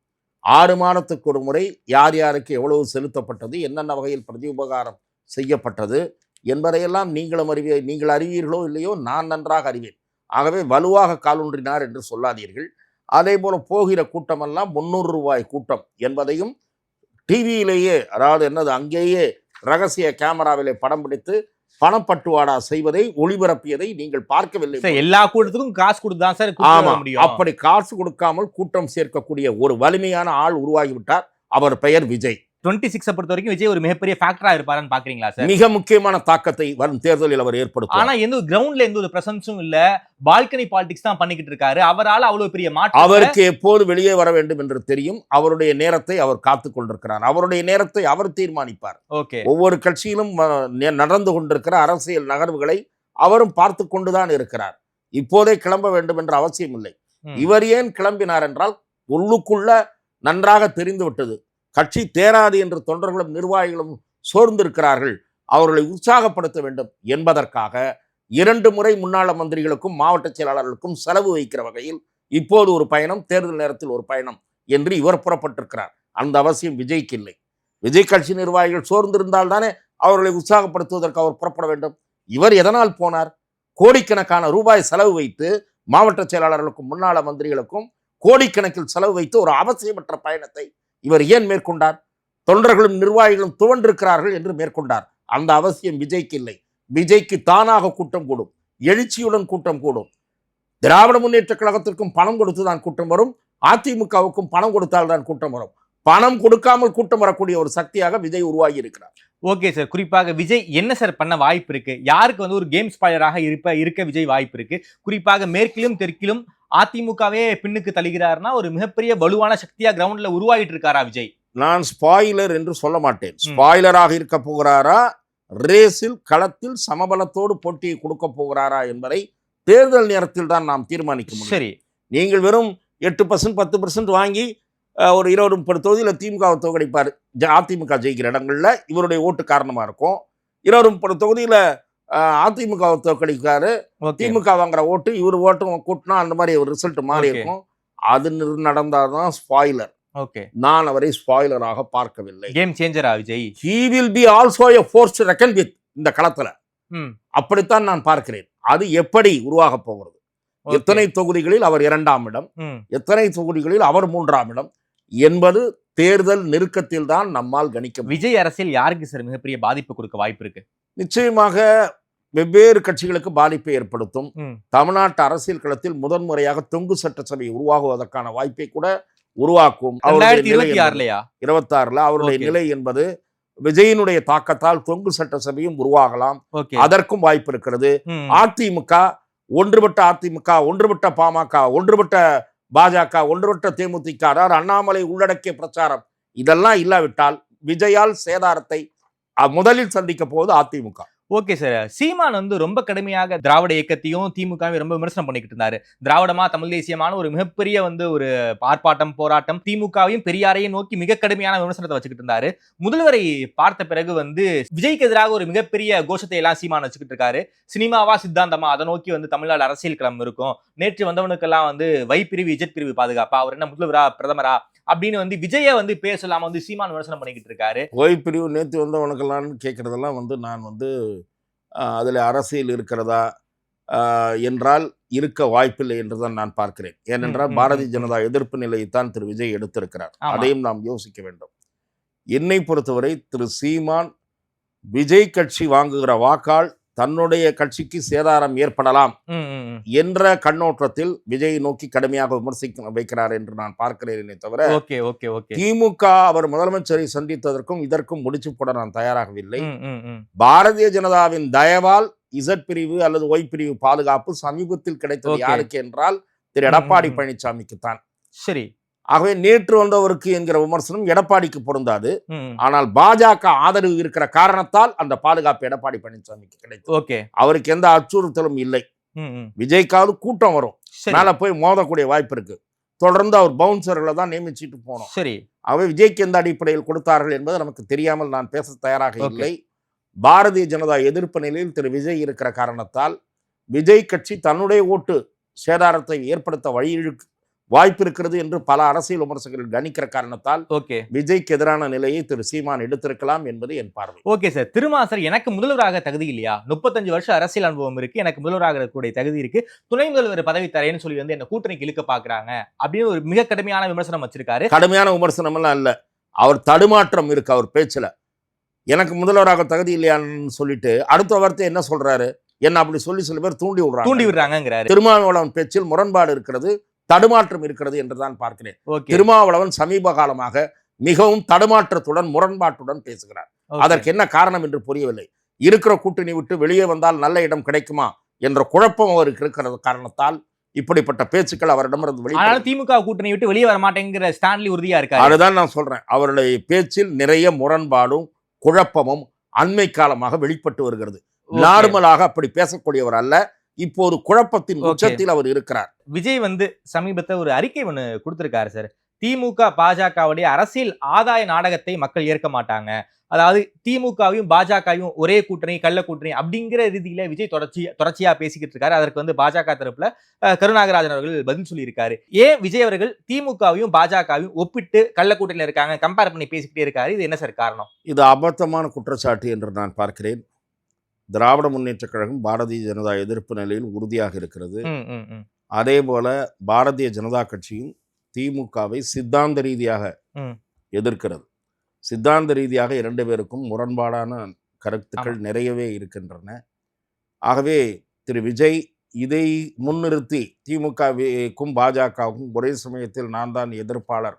ஆறு மாதத்துக்கு ஒரு முறை யார் யாருக்கு எவ்வளவு செலுத்தப்பட்டது என்னென்ன வகையில் பிரதி உபகாரம் செய்யப்பட்டது என்பதையெல்லாம் நீங்களும் அறிவி நீங்கள் அறிவீர்களோ இல்லையோ நான் நன்றாக அறிவேன். ஆகவே வலுவாக காலூன்றினார் என்று சொல்லாதீர்கள். அதே போல் போகிற கூட்டமெல்லாம் முந்நூறு ரூபாய் கூட்டம் என்பதையும் டிவியிலேயே அதாவது என்னது அங்கேயே ரகசிய கேமராவிலே படம் பிடித்து பணப்பட்டுவாடா செய்வதை ஒளிபரப்பியதை நீங்கள் பார்க்கவில்லை எல்லா கூட்டத்துக்கும் காசு கொடுத்து சார் ஆமா அப்படி காசு கொடுக்காமல் கூட்டம் சேர்க்கக்கூடிய ஒரு வலிமையான ஆள் உருவாகிவிட்டார். அவர் பெயர் விஜய். டுவெண்ட்டி சிக்ஸ் பொறுத்த வரைக்கும் விஜய் ஒரு மிகப்பெரிய ஃபேக்டரா இருப்பாருன்னு பாக்குறீங்களா சார்? மிக முக்கியமான தாக்கத்தை வரும் தேர்தலில் அவர் ஏற்படுத்துவார். ஆனா எந்த கிரவுண்ட்ல எந்த ஒரு பிரசன்ஸும் இல்ல. பால்கனி பாலிடிக்ஸ் தான் பண்ணிக்கிட்டு இருக்காரு. அவரால அவ்வளவு பெரிய மாற்றம் அவருக்கு எப்போது வெளியே வர வேண்டும் என்று தெரியும். அவருடைய நேரத்தை அவர் காத்துக் கொண்டிருக்கிறார். அவருடைய நேரத்தை அவர் தீர்மானிப்பார். ஓகே. ஒவ்வொரு கட்சியிலும் நடந்து கொண்டிருக்கிற அரசியல் நகர்வுகளை அவரும் பார்த்து கொண்டுதான் இருக்கிறார். இப்போதே கிளம்ப வேண்டும் என்ற அவசியம் இல்லை இவர் ஏன் கிளம்பினார் என்றால் உள்ளுக்குள்ள நன்றாக தெரிந்து விட்டது. கட்சி தேராது என்று தொண்டர்களும் நிர்வாகிகளும் சோர்ந்திருக்கிறார்கள். அவர்களை உற்சாகப்படுத்த வேண்டும் என்பதற்காக இரண்டு முறை முன்னாள் மந்திரிகளுக்கும் மாவட்ட செயலாளர்களுக்கும் செலவு வைக்கிற வகையில் இப்போது ஒரு பயணம் தேர்தல் நேரத்தில் ஒரு பயணம் என்று இவர் புறப்பட்டிருக்கிறார். அந்த அவசியம் விஜய்க்கு இல்லை. விஜய் கட்சி நிர்வாகிகள் சோர்ந்திருந்தால் தானே அவர்களை உற்சாகப்படுத்துவதற்கு அவர் புறப்பட வேண்டும். இவர் எதனால் போனார்? கோடிக்கணக்கான ரூபாய் செலவு வைத்து மாவட்ட செயலாளர்களுக்கும் முன்னாள் மந்திரிகளுக்கும் கோடிக்கணக்கில் செலவு வைத்து ஒரு அவசியமற்ற பயணத்தை இவர் ஏன் மேற்கொண்டார்? தொண்டர்களும் நிர்வாகிகளும் துவண்டிருக்கிறார்கள் என்று மேற்கொண்டார். அந்த அவசியம் விஜய்க்கு இல்லை. விஜய்க்கு தானாக கூட்டம் கூடும். எழுச்சியுடன் கூட்டம் கூடும். திராவிட முன்னேற்ற கழகத்திற்கும் பணம் கொடுத்து தான் கூட்டம் வரும். அதிமுகவுக்கும் பணம் கொடுத்தால் தான் கூட்டம் வரும். பணம் கொடுக்காமல் கூட்டம் வரக்கூடிய ஒரு சக்தியாக விஜய் உருவாகி இருக்கிறார். Okay sir. குறிப்பாக விஜய் என்ன சார் பண்ண வாய்ப்பு இருக்கு? யாருக்கு வந்து ஒரு கேம் ஸ்பாயராக இருப்ப இருக்க விஜய் வாய்ப்பு இருக்கு? குறிப்பாக மேற்கிலும் தெற்கிலும் அதிமுகவே பின்னுக்கு தள்ளுகிறாருன்னா ஒரு மிகப்பெரிய வலுவான சக்தியா கிரவுண்ட்ல உருவாகிட்டு இருக்காரா விஜய்? நான் ஸ்பாயிலர் என்று சொல்ல மாட்டேன். ஸ்பாயிலராக இருக்க போகிறாரா? ரேஸில் களத்தில் சமபலத்தோடு போட்டியை கொடுக்க போகிறாரா என்பதை தேர்தல் நேரத்தில் தான் நாம் தீர்மானிக்க முடியும். சரி. நீங்கள் வெறும் எட்டு பர்சன்ட் பத்து பர்சன்ட் வாங்கி ஒரு இருபது முப்பது தொகுதியில் திமுகவை தோக்கடிப்பார் அதிமுக ஜெயிக்கிற இடங்கள்ல இவருடைய ஓட்டு காரணமா இருக்கும். இருபது முப்பது தொகுதியில் அதிமுகவை தோக்கடிக்காரு திமுக வாங்குற ஓட்டு இவர் ஓட்டும் கூட்டினா அந்த மாதிரி ஒரு ரிசல்ட் மாறி. இருக்கும். அது நிறு- நடந்தாதான் ஸ்பாயிலர். ஓகே. நான் அவரை ஸ்பாயிலராக பார்க்கவில்லை. Game சேஞ்சரா Vijay? He will be also a force reckon with இந்த களத்துல. அப்படித்தான் நான் பார்க்கிறேன். அது எப்படி உருவாக போகிறது. எத்தனை தொகுதிகளில் அவர் இரண்டாம் இடம்? எத்தனை தொகுதிகளில் அவர் மூன்றாம் இடம்? என்பது தேர்தல் நெருக்கத்தில் தான் நம்மால் கணிக்க விஜய் அரசியல் யாருக்கு சார் மிகப்பெரிய பாதிப்பு கொடுக்க வாய்ப்பு இருக்கு? நிச்சயமாக வெவ்வேறு கட்சிகளுக்கு பாதிப்பை ஏற்படுத்தும். தமிழ்நாட்டு அரசியல் களத்தில் முதன்முறையாக தொங்கு சட்டசபை உருவாகுவதற்கான வாய்ப்பை கூட உருவாக்கும். இருபத்தாறுல அவருடைய. நிலை என்பது விஜயினுடைய தாக்கத்தால் தொங்கு சட்டசபையும் உருவாகலாம். அதற்கும் வாய்ப்பு இருக்கிறது. அதிமுக ஒன்றுபட்ட அதிமுக ஒன்றுபட்ட பாமக ஒன்றுபட்ட பாஜக ஒன்றுபட்ட தேமுதிக அதாவது அண்ணாமலை உள்ளடக்கிய பிரச்சாரம் இதெல்லாம் இல்லாவிட்டால் விஜயால் சேதாரத்தை முதலில் சந்திக்க போவது அதிமுக. Okay sir. சீமான் வந்து ரொம்ப கடுமையாக திராவிட இயக்கத்தையும் திமுகவையும் ரொம்ப விமர்சனம் பண்ணிக்கிட்டு இருந்தாரு. திராவிடமா தமிழ் தேசியமான ஒரு மிகப்பெரிய வந்து ஒரு ஆர்ப்பாட்டம் போராட்டம் திமுகவையும் பெரியாரையும் நோக்கி மிக கடுமையான விமர்சனத்தை வச்சுக்கிட்டு இருந்தாரு. முதல்வரை பார்த்த பிறகு வந்து விஜய்க்கு எதிராக ஒரு மிகப்பெரிய கோஷத்தை எல்லாம் சீமான் வச்சுக்கிட்டு இருக்காரு. சினிமாவா சித்தாந்தமா அதை நோக்கி வந்து தமிழ்நாடு அரசியல் களம் இருக்கும். நேற்று வந்தவனுக்கெல்லாம் வந்து வை பிரிவு இஜட் பிரிவு பாதுகாப்பா? அவர் என்ன முதல்வரா பிரதமரா? அப்படின்னு வந்து விஜய வந்து பேசலாம வந்து சீமான் விமர்சனம் பண்ணிக்கிட்டு இருக்காரு. ஓய் பிரிவு நேற்று வந்தவனுக்கெல்லாம் கேட்குறதெல்லாம் வந்து நான் வந்து அதில் அரசியல் இருக்கிறதா என்றால் இருக்க வாய்ப்பில்லை என்று தான் நான் பார்க்கிறேன். ஏனென்றால் பாரதிய ஜனதா எதிர்ப்பு நிலையைத்தான் திரு விஜய் எடுத்திருக்கிறார். அதையும் நாம் யோசிக்க வேண்டும். என்னை பொறுத்தவரை திரு சீமான் விஜய் கட்சி வாங்குகிற வாக்கால் தன்னுடைய கட்சிக்கு சேதாரம் ஏற்படலாம். என்ற கண்ணோட்டத்தில் விஜய் நோக்கி கடுமையாக விமர்சிக்க வைக்கிறார் என்று நான் பார்க்கிறேனே தவிர ஓகே ஓகே ஓகே திமுக அவர் முதலமைச்சரை சந்தித்ததற்கும் இதற்கும் முடிச்சு போட நான் தயாராகவில்லை. பாரதிய ஜனதாவின் தயவால் இசட் பிரிவு அல்லது ஒய் பிரிவு பாதுகாப்பு சமீபத்தில் கிடைத்தது. யாருக்கு என்றால் திரு எடப்பாடி ம், ம். பழனிசாமிக்கு தான் சரி ஆகவே நேற்று வந்தவருக்கு என்கிற விமர்சனம் எடப்பாடிக்கு பொருந்தாது. ஆனால் பாஜக ஆதரவு இருக்கிற காரணத்தால் அந்த பாதுகாப்பு எடப்பாடி பழனிசாமிக்கு கிடைத்தது. ஓகே. அவருக்கு எந்த அச்சுறுத்தலும் இல்லை. விஜய்க்காவது கூட்டம் வரும். மேல போய் மோதக்கூடிய வாய்ப்பு இருக்கு. தொடர்ந்து அவர் பவுன்சர்களை தான் நியமிச்சிட்டு போனோம். சரி. அவை விஜய்க்கு எந்த அடிப்படையில் கொடுத்தார்கள் என்பது நமக்கு தெரியாமல் நான் பேச தயாராக. இல்லை. பாரதிய ஜனதா எதிர்ப்பு நிலையில் திரு விஜய் இருக்கிற காரணத்தால் விஜய் கட்சி தன்னுடைய ஓட்டு சேதாரத்தை ஏற்படுத்த வழி வாய்ப்பு இருக்கிறது என்று பல அரசியல் விமர்சகர்கள் கணிக்கிற காரணத்தால் ஓகே. விஜய்க்கு எதிரான நிலையை திரு சீமான் எடுத்திருக்கலாம் என்பது என் பார்வை. Okay sir. திருமா சார் எனக்கு முதல்வராக தகுதி இல்லையா? முப்பத்தஞ்சு வருஷம் அரசியல் அனுபவம் இருக்கு. எனக்கு முதல்வராக இருக்கக்கூடிய தகுதி இருக்கு. துணை முதல்வர் பதவி தரேன்னு சொல்லி வந்து என்ன கூட்டணிக்கு இழுக்க பாக்குறாங்க அப்படின்னு ஒரு மிக கடுமையான விமர்சனம் வச்சிருக்காரு. கடுமையான விமர்சனம் எல்லாம் இல்ல. அவர் தடுமாற்றம் இருக்கு அவர் பேச்சுல. எனக்கு முதல்வராக தகுதி இல்லையான்னு சொல்லிட்டு அடுத்த வார்த்தை என்ன சொல்றாரு? என்ன அப்படி சொல்லி சில பேர் தூண்டி விடுறாங்க. தூண்டி விடுறாங்கிறாரு திருமாவளவன் பேச்சில் முரண்பாடு இருக்கிறது. தடுமாற்றம் இருக்கிறது என்று தான் பார்க்கிறேன். திருமாவளவன் சமீப காலமாக மிகவும் தடுமாற்றத்துடன் முரண்பாட்டுடன் பேசுகிறார். அதற்கு என்ன காரணம் என்று புரியவில்லை. இருக்கிற கூட்டணி விட்டு வெளியே வந்தால் நல்ல இடம் கிடைக்குமா என்ற குழப்பம் அவருக்கு இருக்கிறது காரணத்தால் இப்படிப்பட்ட பேச்சுக்கள் அவரிடமிருந்து வெளியே திமுக கூட்டணி விட்டு வெளியே வர மாட்டேங்கிற ஸ்டான்லி உறுதியா இருக்காரு. அதுதான் நான் சொல்றேன். அவருடைய பேச்சில் நிறைய முரண்பாடும் குழப்பமும் அண்மை காலமாக வெளிப்பட்டு வருகிறது. நார்மலாக அப்படி பேசக்கூடியவர் அல்ல. இப்போது குழப்பத்தின் Okay. உச்சத்தில் அவர் இருக்கிறார். விஜய் வந்து சமீபத்தில் ஒரு அறிக்கை ஒன்று கொடுத்திருக்காரு சார். திமுக பாஜகவுடைய அரசியல் ஆதாய நாடகத்தை மக்கள் ஏற்க மாட்டாங்க. அதாவது திமுகவையும் பாஜகவையும் ஒரே கூட்டணி கள்ள கூட்டணி அப்படிங்கிற ரீதியில விஜய் தொடர்ச்சி தொடர்ச்சியா பேசிக்கிட்டு இருக்காரு. அதற்கு வந்து பாஜக தரப்புல கருணாகராஜன் அவர்கள் பதில் சொல்லியிருக்காரு. ஏன் விஜய் அவர்கள் திமுகவையும் பாஜகவையும் ஒப்பிட்டு கள்ள கூட்டணியில இருக்காங்க கம்பேர் பண்ணி பேசிக்கிட்டே இருக்காரு? இது என்ன சார் காரணம்? இது அபத்தமான குற்றச்சாட்டு என்று நான் பார்க்கிறேன். திராவிட முன்னேற்றக் கழகம் பாரதிய ஜனதா எதிர்ப்பு நிலையில் உறுதியாக இருக்கிறது. அதே போல பாரதிய ஜனதா கட்சியும் திமுகவை சித்தாந்த ரீதியாக. எதிர்க்கிறது. சித்தாந்த ரீதியாக இரண்டு பேருக்கும் முரண்பாடான கருத்துக்கள் நிறையவே இருக்கின்றன. ஆகவே திரு விஜய் இதை முன்னிறுத்தி திமுகவுக்கும் பாஜகவுக்கும் ஒரே சமயத்தில் நான் தான் எதிர்ப்பாளர்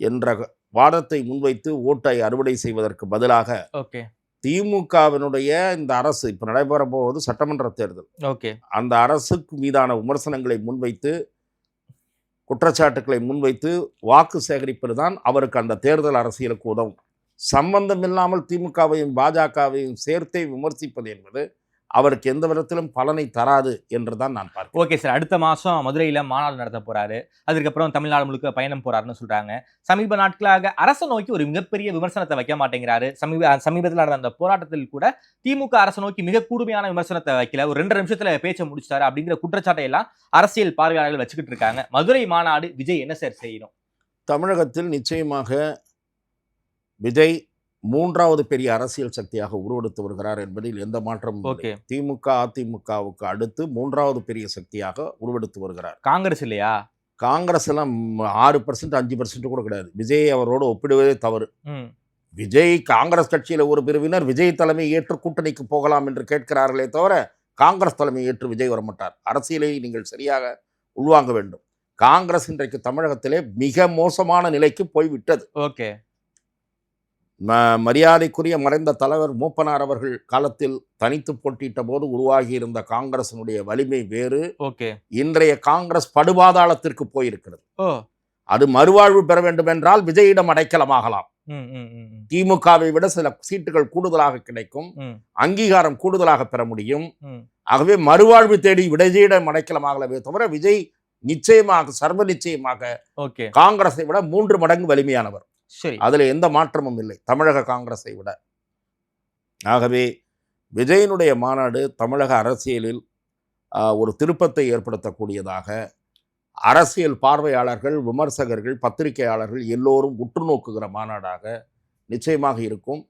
என்ற வாதத்தை முன்வைத்து ஓட்டை அறுவடை செய்வதற்கு பதிலாக ஓகே. திமுகவினுடைய இந்த அரசு இப்போ நடைபெற போவது சட்டமன்ற தேர்தல். ஓகே. அந்த அரசுக்கு மீதான விமர்சனங்களை முன்வைத்து குற்றச்சாட்டுக்களை முன்வைத்து வாக்கு சேகரிப்பது தான் அவருக்கு அந்த தேர்தல் அரசியலுக்கு உதவும். சம்பந்தமில்லாமல் திமுகவையும் பாஜகவையும் சேர்த்தே விமர்சிப்பது என்பது அவருக்கு எந்த விதத்திலும் பலனை தராது என்று தான் நான் பார்க்கிறேன். ஓகே சார் அடுத்த மாசம் மதுரையில மாநாடு நடத்த போறாரு. அதுக்கப்புறம் தமிழ்நாடு முழுக்க பயணம் போறாருன்னு சொல்றாங்க. சமீப நாட்களாக அரசை நோக்கி ஒரு மிகப்பெரிய விமர்சனத்தை வைக்க மாட்டேங்கிறாரு. சமீப சமீபத்தில் நடந்த அந்த போராட்டத்தில் கூட திமுக அரசை நோக்கி மிக கூடுமையான விமர்சனத்தை வைக்கல. ஒரு ரெண்டு நிமிஷத்துல பேச்ச முடிச்சிட்டாரு அப்படிங்கிற குற்றச்சாட்டை எல்லாம் அரசியல் பார்வையாளர்கள் வச்சுக்கிட்டு இருக்காங்க. மதுரை மாநாடு விஜய் என்ன சார் செய்யணும்? தமிழகத்தில் நிச்சயமாக விஜய் மூன்றாவது பெரிய அரசியல் சக்தியாக உருவெடுத்து வருகிறார் என்பதில் எந்த மாற்றமும் திமுக அதிமுகவுக்கு அடுத்து மூன்றாவது பெரிய சக்தியாக உருவெடுத்து வருகிறார். காங்கிரஸ் இல்லையா? காங்கிரஸ் எல்லாம் ஆறு பர்சன்ட் அஞ்சு பர்சன்ட் கூட கிடையாது. விஜய் அவரோடு ஒப்பிடுவதே தவறு. விஜய் காங்கிரஸ் கட்சியில் ஒரு பிரிவினர் விஜய் தலைமை ஏற்று கூட்டணிக்கு போகலாம் என்று கேட்கிறார்களே தவிர காங்கிரஸ் தலைமை ஏற்று விஜய் வரமாட்டார். அரசியலை நீங்கள் சரியாக உள்வாங்க வேண்டும். காங்கிரஸ் இன்றைக்கு தமிழகத்திலே மிக மோசமான நிலைக்கு போய்விட்டது. ஓகே. ம- மரியாதைக்குரிய மறைந்த தலைவர் மூப்பனார் அவர்கள் காலத்தில் தனித்து போட்டியிட்ட போது உருவாகி இருந்த காங்கிரசினுடைய வலிமை வேறு. ஓகே. இன்றைய காங்கிரஸ் படுபாதாளத்திற்கு போயிருக்கிறது. அது மறுவாழ்வு பெற வேண்டும் என்றால் விஜயிடம் அடைக்கலமாகலாம் திமுகவை விட சில சீட்டுகள் கூடுதலாக கிடைக்கும். அங்கீகாரம் கூடுதலாக பெற முடியும். ஆகவே மறுவாழ்வு தேடி விஜயிடம் அடைக்கலமாகலவே தவிர விஜய் நிச்சயமாக சர்வ நிச்சயமாக காங்கிரஸை விட மூன்று மடங்கு வலிமையானவர். சரி. அதில் எந்த மாற்றமும் இல்லை. தமிழக காங்கிரஸை விட. ஆகவே விஜயனுடைய மாநாடு தமிழக அரசியலில் ஒரு திருப்பத்தை ஏற்படுத்தக்கூடியதாக அரசியல் பார்வையாளர்கள் விமர்சகர்கள் பத்திரிகையாளர்கள் எல்லோரும் உற்று நோக்குகிற மாநாடாக நிச்சயமாக இருக்கும்.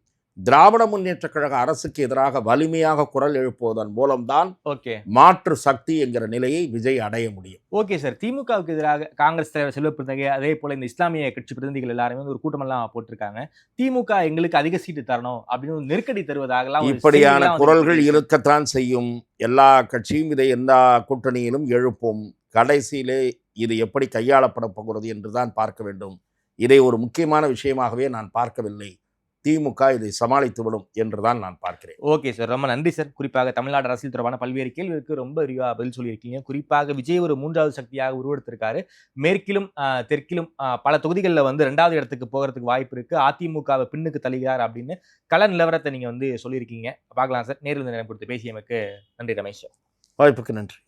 திராவிட முன்னேற்றக் கழக அரசுக்கு எதிராக வலிமையாக குரல் எழுப்புவதன் மூலம்தான் ஓகே. மாற்று சக்தி என்கிற நிலையை விஜய் அடைய முடியும். Okay sir. திமுகவுக்கு எதிராக காங்கிரஸ் தலைவர் செல்வ பிறந்தகை அதே போல இந்த இஸ்லாமிய கட்சி பிரதிநிதிகள் எல்லாருமே ஒரு கூட்டமெல்லாம் போட்டிருக்காங்க. திமுக எங்களுக்கு அதிக சீட்டு தரணும் அப்படின்னு நெருக்கடி தருவதாகலாம் இப்படியான குரல்கள் இருக்கத்தான் செய்யும். எல்லா கட்சியும் இதை எல்லா கூட்டணியிலும் எழுப்பும். கடைசியிலே இது எப்படி கையாளப்பட போகிறது என்று தான் பார்க்க வேண்டும். இதை ஒரு முக்கியமான விஷயமாகவே நான் பார்க்கவில்லை. திமுக இதை சமாளித்துவிடும் என்று தான் நான் பார்க்கிறேன். ஓகே சார் ரொம்ப நன்றி சார். குறிப்பாக தமிழ்நாடு அரசியல் தொடர்பான பல்வேறு கேள்விகளுக்கு ரொம்ப விரிவாக பதில் சொல்லியிருக்கீங்க. குறிப்பாக விஜய் ஒரு மூன்றாவது சக்தியாக உருவெடுத்திருக்காரு. மேற்கிலும் தெற்கிலும் பல தொகுதிகளில் வந்து ரெண்டாவது இடத்துக்கு போகிறதுக்கு வாய்ப்பு இருக்கு. அதிமுகவை பின்னுக்கு தள்ளுகிறார் அப்படின்னு கள நிலவரத்தை நீங்க வந்து சொல்லியிருக்கீங்க. பார்க்கலாம் சார். நேரில் நேரம் கொடுத்து பேசியமைக்கு நன்றி ரமேஷ் வாய்ப்புக்கு நன்றி.